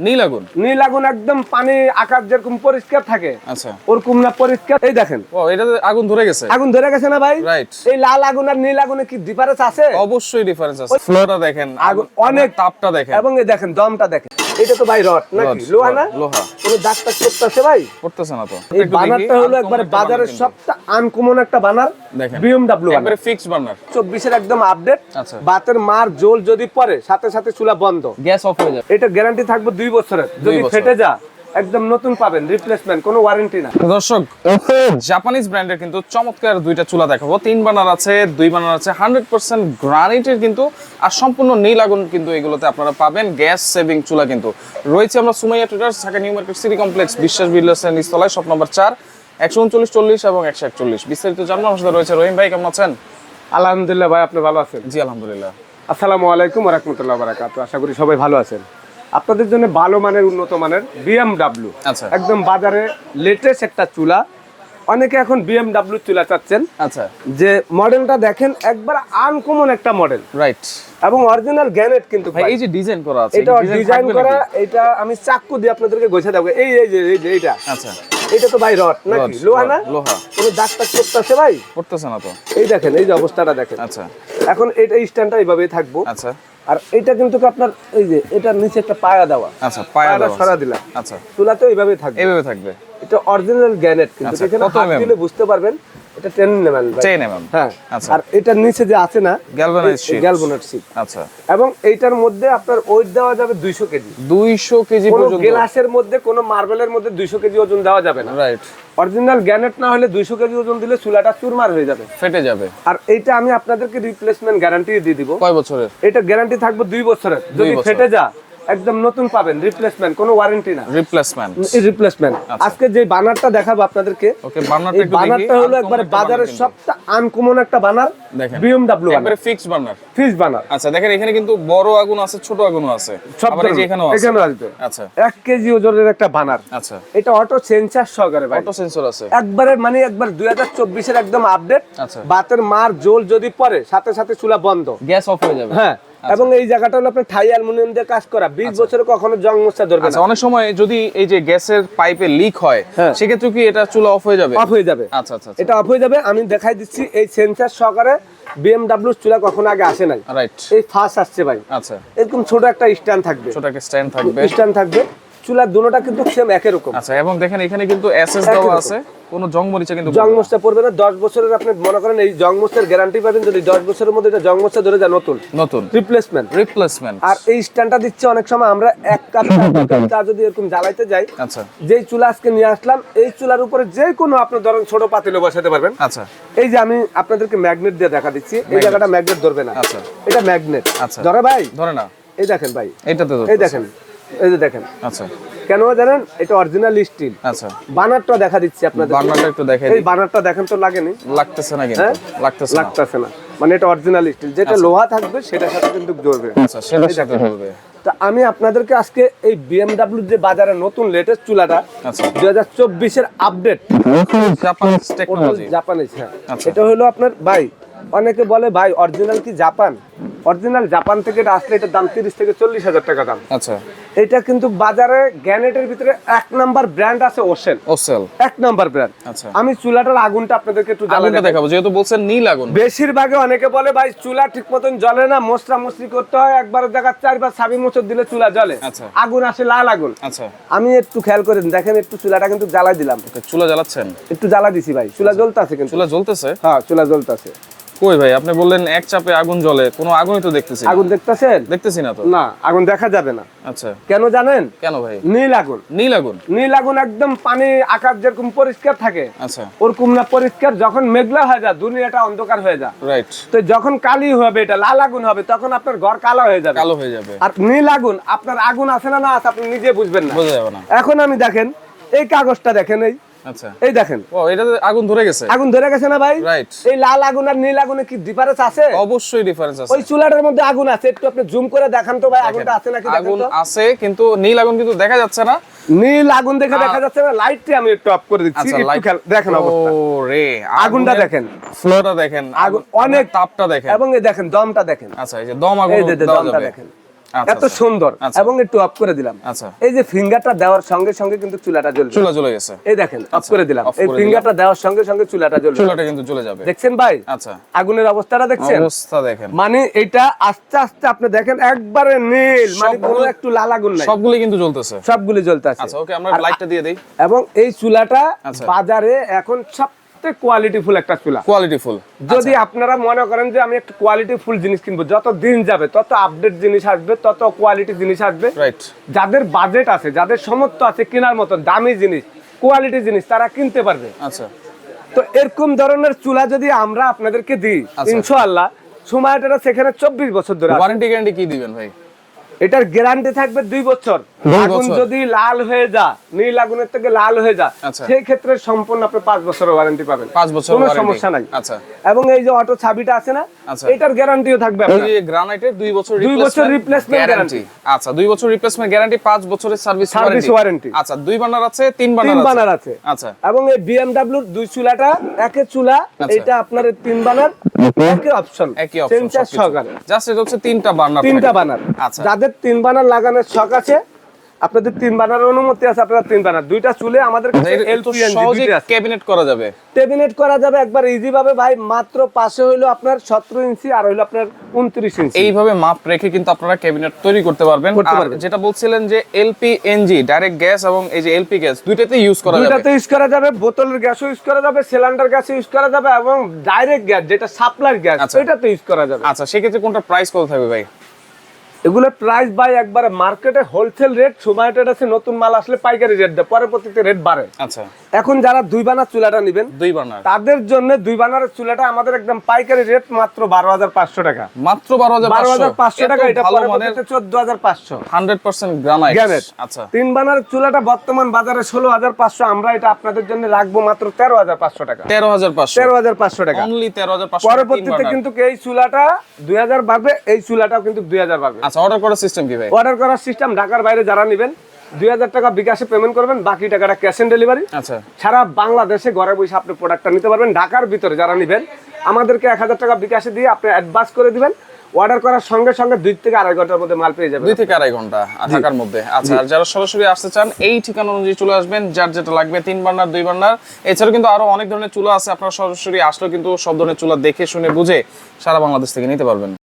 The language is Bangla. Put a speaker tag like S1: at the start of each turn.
S1: নীল আগুন
S2: নীল আগুন একদম পানি আকাশ যেরকম পরিষ্কার থাকে
S1: আচ্ছা।
S2: ওরকম না পরিষ্কার। এই দেখেন।
S1: ও এটাতে আগুন ধরে গেছে?
S2: আগুন ধরে গেছে না ভাই?
S1: রাইট
S2: এই লাল আগুন আর নীল আগুনে কি ডিফারেন্স আছে?
S1: অবশ্যই ডিফারেন্স আছে। ফ্লোটা দেখেন
S2: আগুন
S1: আগুন
S2: অনেক
S1: তাপটা দেখেন।
S2: এবং এই দেখেন দমটা দেখেন। এটা তো ভাই রড নাকি? লোহা না?
S1: লোহা।
S2: কোনো দাগ টাগ করতেছে ভাই?
S1: করতেছে না তো।
S2: এই বানারটা হলো একবারে বাজারের
S1: বানার
S2: সবটা আনকমন একটা বানার বিএমডব্লিউ
S1: একবারে ফিক্সড বার্নার
S2: চব্বিশের একদম আপডেট
S1: আচ্ছা।
S2: বাতের মার জোল যদি পড়ে সাথে সাথে চুলা বন্ধ।
S1: গ্যাস অফ হয়ে যাবে।
S2: এটা গ্যারান্টি থাকবে দুই বছরের। যদি ফেটে যা একদম নতুন পাবেন রিপ্লেসমেন্ট কোনো ওয়ারেন্টি না।
S1: দর্শক জাপানিজ ব্র্যান্ডের কিন্তু চমৎকার দুইটা চুলা দেখাবো। তিন বানার আছে দুই বানার আছে হান্ড্রেড পার্সেন্ট গ্রানাইটের কিন্তু আর সম্পূর্ণ নীল আগুন কিন্তু এগুলোতে আপনারা পাবেন। গ্যাস সেভিং চুলা কিন্তু। রয়েছে আমরা Sumaiya traders Dhaka new market city complex Biswas বিল্ডার্সের নিচতলায় শপ নম্বর চার একশো উনচল্লিশ চল্লিশ এবং একশো একচল্লিশ। বিস্তারিত জানব আমার সাথে রয়েছে রহিম ভাই কেমন আছেন?
S2: আলহামদুলিল্লাহ ভাই আপনি ভালো আছেন?
S1: জি আলহামদুলিল্লাহ।
S2: আসসালামু আলাইকুম রহমতুল্লাহ বারাকাতু আশা করি সবাই ভালো আছেন। আপনাদের জন্য ভালো মানের উন্নত মানের বিএমডাব্লিউ
S1: আচ্ছা।
S2: একদম বাজারে লেটেস্ট একটা চুলা। অনেকে এখন বিএমডাব্লিউ চুলা চাচ্ছেন।
S1: আচ্ছা।
S2: যে মডেলটা দেখেন একবার আনকমন একটা মডেল।
S1: রাইট
S2: এবং অরিজিনাল গ্যানেট কিন্তু
S1: ভাই এই যে ডিজাইন করা আছে
S2: এটা ডিজাইন করা এটা আমি চাক্কু দিয়ে আপনাদেরকে গোছা দেবো। এই এই যে এই যে এইটা।
S1: আচ্ছা।
S2: এটা তো ভাই রড নাকি? লোহা না?
S1: লোহা।
S2: কোনো দাগ টাগ করতেছে ভাই?
S1: পড়তেছে না তো।
S2: এই দেখেন এই যে অবস্থাটা দেখেন।
S1: আচ্ছা।
S2: এখন এটা স্ট্যান্ডটা এইভাবেই থাকব।
S1: আচ্ছা।
S2: আর এটা কিন্তু আপনার এই যে এটার নিচে একটা পায়া দেওয়া
S1: আচ্ছা পায়া
S2: পায়াটা
S1: দেওয়া
S2: সরা। দিলাম
S1: আচ্ছা
S2: চুলা তো এইভাবে থাকবে
S1: এইভাবে থাকবে
S2: এটা অরিজিনাল গ্যানেট কিন্তু
S1: আচ্ছা,
S2: এখানে হাত? দিলে বুঝতে পারবেন এটা টেন নেবেন
S1: চেন এমএম
S2: হ্যাঁ।
S1: আচ্ছা।
S2: আর এটার নিচে যে আছে না। গ্যালভানাইজ শীট
S1: আচ্ছা।
S2: এবং এইটার মধ্যে আপনার ওয়েট দেওয়া যাবে দুইশো কেজি।
S1: দুইশো কেজি
S2: কোনো
S1: পর্যন্ত।
S2: গ্লাসের মধ্যে কোনো মার্বেলের মধ্যে দুইশো কেজি ওজন দেওয়া যাবে না।
S1: রাইট
S2: অরিজিনাল গ্যানেট না হলে দুইশো কেজি ওজন দিলে চুলাটা চুরমার হয়ে যাবে।
S1: ফেটে যাবে।
S2: আর এইটা আমি আপনাদেরকে রিপ্লেসমেন্ট গ্যারান্টি দিয়ে দিব।
S1: কয় বছরের?
S2: এটা গ্যারান্টি থাকবে দুই বছরের। যদি ফেটে যা একদম নতুন পাবেন রিপ্লেসমেন্ট কোনো ওয়ারেন্টি না।
S1: রিপ্লেসমেন্ট
S2: রিপ্লেসমেন্ট আজকে যে বানারটা দেখাবো আপনাদেরকে
S1: ওকে বার্নারটা
S2: এই
S1: একটু
S2: বানারটা হলো একবারে বাজারের সবটা আনকমন একটা বানার
S1: দেখেন।
S2: বিএমডব্লিউ
S1: একবারে ফিক্সড বার্নার
S2: ফিস বানার
S1: আচ্ছা দেখেন এখানে কিন্তু বড় আগুন আছে ছোট আগুনও আছে।
S2: সব
S1: আবার এই যে এখানেও আছে।
S2: এখানেও আসবে।
S1: আচ্ছা।
S2: এক কেজি ওজনের একটা বানার
S1: আচ্ছা।
S2: এটা অটো সেন্সার সহকারে ভাই।
S1: অটো সেন্সর আছে।
S2: একবারে মানে একবার দুই হাজার চব্বিশের একদম আপডেট
S1: আচ্ছা।
S2: বাতের মার জোল যদি পড়ে সাথে সাথে চুলা বন্ধ।
S1: গ্যাস অফ হয়ে যাবে।
S2: হ্যাঁ। এবং এই জায়গাটা হলো আপনার থাই অ্যালুমিনিয়াম দিয়ে কাজ করা। বিশ বছরে কখনো জং মোচা ধরবে
S1: আচ্ছা
S2: না।
S1: অনেক সময় যদি এই যে গ্যাসের পাইপে লিক হয়
S2: হ্যাঁ।
S1: সেক্ষেত্রে কি এটা চুলা অফ হয়ে যাবে?
S2: অফ হয়ে যাবে।
S1: আচ্ছা আচ্ছা
S2: এটা অফ হয়ে যাবে। আমি দেখাই দিচ্ছি এই সেন্সার সহকারে বিএমডব্লিউ চুলা কখনো আগে আসে নাই।
S1: রাইট
S2: এই ফার্স্ট আসছে ভাই।
S1: আচ্ছা।
S2: এরকম ছোট একটা স্ট্যান্ড থাকবে।
S1: ছোট একটা স্ট্যান্ড থাকবে।
S2: স্ট্যান্ড থাকবে। চুলার দুটোটা কিন্তু সেম একই রকম।
S1: আচ্ছা এবং দেখেন এখানে কিন্তু এসএস দেওয়া আছে কোনো জং মরিচা কিন্তু
S2: জং মোচটা পড়বে না দশ বছরের আপনি মনে করেন এই জং মোচার গ্যারান্টি পাবেন যদি দশ বছরের মধ্যে এটা জং মোচা ধরে যায় নতুন।
S1: নতুন।
S2: রিপ্লেসমেন্ট
S1: রিপ্লেসমেন্ট
S2: আর এই স্ট্যান্ডটা দিচ্ছে অনেক সময় আমরা এক কাপ চা, যদি এরকম জ্বালাইতে যাই
S1: আচ্ছা।
S2: যেই চুলা আজকে নিয়ে আসলাম এই চুলার উপরে যে কোনো আপনার ধরেন ছোট পাতিলে বসাতে পারবেন।
S1: আচ্ছা।
S2: এই যে আমি আপনাদেরকে ম্যাগনেট দিয়ে দেখা দিচ্ছি এই জায়গাটা ম্যাগনেট ধরবে না।
S1: আচ্ছা।
S2: এটা ম্যাগনেট
S1: আচ্ছা।
S2: ধরে ভাই।
S1: ধরে না।
S2: এই দেখেন ভাই।
S1: এইটাতে তো
S2: এই দেখেন। এই যে দেখেন।
S1: আচ্ছা।
S2: কেন জানেন এটা অরিজিনাল স্টিল
S1: আচ্ছা।
S2: বানারটা দেখা দিচ্ছি আপনাদের।
S1: বার্নারটা একটু দেখাই
S2: এই বানারটা দেখেন তো লাগেনি?
S1: লাগতেছে না কিন্তু
S2: হ্যাঁ?
S1: লাগতেছে না।
S2: লাগতেছে না। মানে এটা অরিজিনাল স্টিল যেটা লোহা থাকবে সেটার সাথে কিন্তু জ্বলবে
S1: আচ্ছা সেটার সাথে
S2: তা আমি আপনাদেরকে আজকে এই বিএমডব্লিউ যে বাজারে নতুন লেটেস্ট চুলাটা
S1: আচ্ছা।
S2: দুই হাজার চব্বিশের আপডেট
S1: জাপানিজ টেকনোলজি
S2: জাপানিজ হ্যাঁ।
S1: আচ্ছা।
S2: এটা হলো আপনার ভাই অনেকে বলে ভাই অরিজিনাল কি জাপান অরিজিনাল জাপান থেকে এটা আসলে এটার দাম তিরিশ থেকে চল্লিশ হাজার টাকা দাম।
S1: আচ্ছা।
S2: এটা কিন্তু বাজারে গ্যানেটের ভিতরে এক নাম্বার ব্র্যান্ড আছে ওশেল
S1: ওসেল
S2: এক নাম্বার ব্র্যান্ড
S1: আচ্ছা।
S2: আমি চুলাটার আগুনটা আপনাদেরকে একটু জ্বালা
S1: আগুনটা দেখাবো যেহেতু বলছেন নীল আগুন।
S2: বেশিরভাগে অনেকে বলে ভাই চুলা ঠিক মতন জ্বলে না মশলা মশলি করতে হয় একবার দেখা চারবার সাবি মোচর দিলে চুলা জ্বলে।
S1: আচ্ছা।
S2: আগুন আসে লাল আগুন।
S1: আচ্ছা।
S2: আমি একটু খেয়াল করেন দেখেন একটু চুলাটা কিন্তু জ্বালা দিলাম।
S1: চুলা জ্বালাচ্ছেন?
S2: একটু জ্বালা দিছি ভাই চুলা জ্বলতে আছে কিন্তু।
S1: চুলা জ্বলতেছে?
S2: হ্যাঁ চুলা জ্বলতে আছে
S1: কই ভাই? আপনি বললেন এক চাপে আগুন জ্বলে। কোনো আগুনই তো দেখতেছি
S2: আগুন দেখতেছেন?
S1: দেখতেছি না তো।
S2: না আগুন দেখা যাবে না।
S1: আচ্ছা।
S2: কেন জানেন?
S1: কেন ভাই?
S2: নীল আগুন।
S1: নীল আগুন?
S2: নীল আগুন একদম পানি আকাশ যেরকম পরিষ্কার থাকে
S1: আচ্ছা।
S2: ওরকম না পরিষ্কার। যখন মেঘলা হয়ে যায় দুনিয়াটা অন্ধকার হয়ে যায়।
S1: রাইট
S2: তো যখন কালি হবে এটা লাল আগুন হবে তখন আপনার ঘর কালো হয়ে যাবে।
S1: কালো হয়ে যাবে।
S2: আর নীল আগুন আপনার আগুন আছে না না আছে আপনি নিজে বুঝবেন না।
S1: বোঝা যাবে না।
S2: এখন আমি দেখেন এই কাগজটা দেখেন এই
S1: আচ্ছা।
S2: এই দেখেন।
S1: ও এটাতে আগুন ধরে গেছে?
S2: আগুন ধরে গেছে না ভাই?
S1: রাইট
S2: এই লাল আগুন আর নীল আগুনে কি ডিফারেন্স আছে?
S1: অবশ্যই ডিফারেন্স আছে।
S2: ওই চুলাটার মধ্যে আগুন আছে। একটু আপনি জুম করে দেখান তো ভাই আগুনটা আছে নাকি
S1: আগুন আছে কিন্তু নীল আগুন কিন্তু দেখা যাচ্ছে না।
S2: নীল আগুন দেখে দেখা যাচ্ছে না। লাইটটি আমি একটু অফ করে দিচ্ছি।
S1: আচ্ছা
S2: একটু দেখেন অবস্থা।
S1: ও রে
S2: আগুনটা দেখেন।
S1: ফ্লোটা দেখেন
S2: আগুন অনেক
S1: তাপটা দেখেন।
S2: এবং এই দেখেন দমটা দেখেন।
S1: আচ্ছা এই যে দম আগুন দেওয়া
S2: দমটা
S1: যাবে।
S2: দেখেন। এত
S1: আচ্ছা।
S2: সুন্দর
S1: আচ্ছা।
S2: এবং একটু অফ করে দিলাম।
S1: আচ্ছা।
S2: এই যে ফিঙ্গারটা দেওয়ার সঙ্গে সঙ্গে কিন্তু চুলাটা জ্বলবে।
S1: চুলা চলে গেছে।
S2: এই দেখেন অফ করে দিলাম।
S1: আচ্ছা,
S2: এই ফিঙ্গারটা দেওয়ার সঙ্গে সঙ্গে চুলাটা জ্বলবে।
S1: চুলাটা কিন্তু চলে যাবে।
S2: দেখছেন ভাই?
S1: আচ্ছা।
S2: আগুনের অবস্থাটা দেখছেন?
S1: অবস্থা দেখেন।
S2: মানে এটা আস্তে আস্তে আপনি দেখেন একবারে নীল মানে কোনো একটু লাল আগুন নাই।
S1: সবগুলি কিন্তু জ্বলতেছে।
S2: সবগুলি জ্বলতে আছে।
S1: আচ্ছা ওকে আমরা লাইটটা দিয়ে দেই।
S2: এবং এই চুলাটা
S1: আচ্ছা।
S2: বাজারে এখন সবচেয়ে কোয়ালিটিফুল একটা চুলা।
S1: কোয়ালিটি ফুল
S2: যদি আপনারা মনে করেন যে আমি একটা কোয়ালিটি ফুল জিনিস কিনবো যত দিন যাবে তত আপডেট জিনিস আসবে তত কোয়ালিটি জিনিস আসবে।
S1: রাইট
S2: যাদের বাজেট আছে যাদের সমর্থ আছে কেনার মতো দামি জিনিস কোয়ালিটি জিনিস তারা কিনতে পারবে।
S1: আচ্ছা।
S2: তো এরকম ধরনের চুলা যদি আমরা আপনাদেরকে দিই
S1: আচ্ছা।
S2: ইনশাআল্লাহ সময়টা সেখানে চব্বিশ বছর ধরে
S1: ওয়ারেন্টি গ্যারান্টি কি দিবেন ভাই?
S2: এটার গ্যারান্টি থাকবে দুই বছর। আগুন যদি লাল হয়ে যা নীল আগুনের থেকে লাল হয়ে যা
S1: আচ্ছা।
S2: সেই ক্ষেত্রে সম্পূর্ণ আপনি পাঁচ বছরের ওয়ারেন্টি পাবেন।
S1: পাঁচ বছর
S2: কোনো সমস্যা নাই।
S1: আচ্ছা।
S2: এবং এই যে অটো চাবিটা আছে না
S1: আচ্ছা।
S2: এটার গ্যারান্টিও থাকবে
S1: গ্রানাইটের দুই বছর
S2: দুই বছর replacement
S1: গ্যারান্টি আচ্ছা দুই বছর রিপ্লেসমেন্ট গ্যারান্টি পাঁচ বছরের সার্ভিস
S2: Service warranty।
S1: আচ্ছা দুই বানার আছে তিন বানার
S2: তিন বানার আছে।
S1: আচ্ছা।
S2: এবং এই বিএমডব্লিউর দুই চুলাটা একে চুলা। এটা আপনার তিন বানার একই অপশন
S1: একই অপশন
S2: সেন্সার সহকারে।
S1: জাস্ট এটা হচ্ছে তিনটা বানার
S2: তিনটা বানার।
S1: আচ্ছা।
S2: যাদের তিন বানার লাগানোর শখ আছে। আপনাদের তিন বানার অনুমতি আছে আপনারা তিন বানার দুইটা চুলে আমাদের।
S1: ক্যাবিনেট করা যাবে।
S2: টেবিনেট করা যাবে একবার ইজি ভাবে ভাই মাত্র পাশে হইল আপনার সতেরো ইঞ্চি আর হইল আপনার উনত্রিশ ইঞ্চি।
S1: এইভাবে মাপ রেখে কিন্তু আপনারা ক্যাবিনেট তৈরি করতে পারবেন। যেটা বলছিলেন যে এলপি এনজি ডাইরেক্ট গ্যাস এবং এই যে এলপি গ্যাস দুইটাতে ইউজ করা যাবে।
S2: দুইটাতে ইউজ করা যাবে বোতলের গ্যাসও ইউজ করা যাবে সিলিন্ডার গ্যাস ইউজ করা যাবে এবং ডাইরেক্ট গ্যাস যেটা সাপ্লাই গ্যাস। ওইটাতে ইউজ করা যাবে।
S1: আচ্ছা সেক্ষেত্রে কোনটা প্রাইস কত থাকবে ভাই?
S2: এগুলোর প্রাইস বাই একবারে মার্কেটে হোলসেল রেট সময়টা আছে নতুন মাল আসলে পাইকারি রেট দেয়, পরবর্তীতে রেট বাড়ে।
S1: আচ্ছা।
S2: এখন যারা দুই বানার চুলাটা নেবেন
S1: দুই বানার।
S2: তাদের জন্য দুই বানার চুলাটা আমাদের একদম পাইকারি রেট মাত্র বারো হাজার পাঁচশো টাকা।
S1: মাত্র বারো হাজার
S2: বারো হাজার পাঁচশো টাকা এটা চোদ্দ হাজার পাঁচশো।
S1: Hundred percent granite. আচ্ছা।
S2: তিন বানার চুলাটা বর্তমান বাজারে ষোলো হাজার পাঁচশো আমরা এটা আপনাদের জন্য রাখব মাত্র তেরো হাজার পাঁচশো টাকা।
S1: তেরো হাজার পাঁচশো।
S2: তেরো হাজার পাঁচশো টাকা।
S1: অনলি তেরো হাজার পাঁচশো
S2: পরবর্তীতে কিন্তু এই চুলাটা দুই হাজার বাড়বে এই চুলাটাও কিন্তু দুই হাজার বাড়বে।
S1: আচ্ছা অর্ডার করার সিস্টেম কি ভাই?
S2: অর্ডার করার সিস্টেম ঢাকার বাইরে যারা নেবেন দুই হাজার টাকা বিকাশে পেমেন্ট করবেন বাকি টাকাটা ক্যাশ অন ডেলিভারি
S1: আচ্ছা।
S2: সারা বাংলাদেশে ঘরে বসে আপনি প্রোডাক্টটা নিতে পারবেন। ঢাকার ভিতরে যারা নেবেন আমাদেরকে এক হাজার টাকা বিকাশে দিয়ে আপনি অ্যাডভান্স করে দিবেন। অর্ডার করার সঙ্গে সঙ্গে দুই থেকে আড়াই ঘণ্টার মধ্যে মাল পেয়ে যাবেন
S1: দুই থেকে আড়াই ঘণ্টা ঢাকার মধ্যে। আচ্ছা আর যারা সরাসরি আসতে চান এই ঠিকানা অনুযায়ী চলে আসবেন যার যেটা লাগবে তিন বার্নার দুই বার্নার এছাড়াও কিন্তু আরও অনেক ধরনের চুলা আছে আপনারা সরাসরি আসলেও কিন্তু সব ধরনের চুলা দেখে শুনে বুঝে সারা বাংলাদেশ থেকে নিতে পারবেন।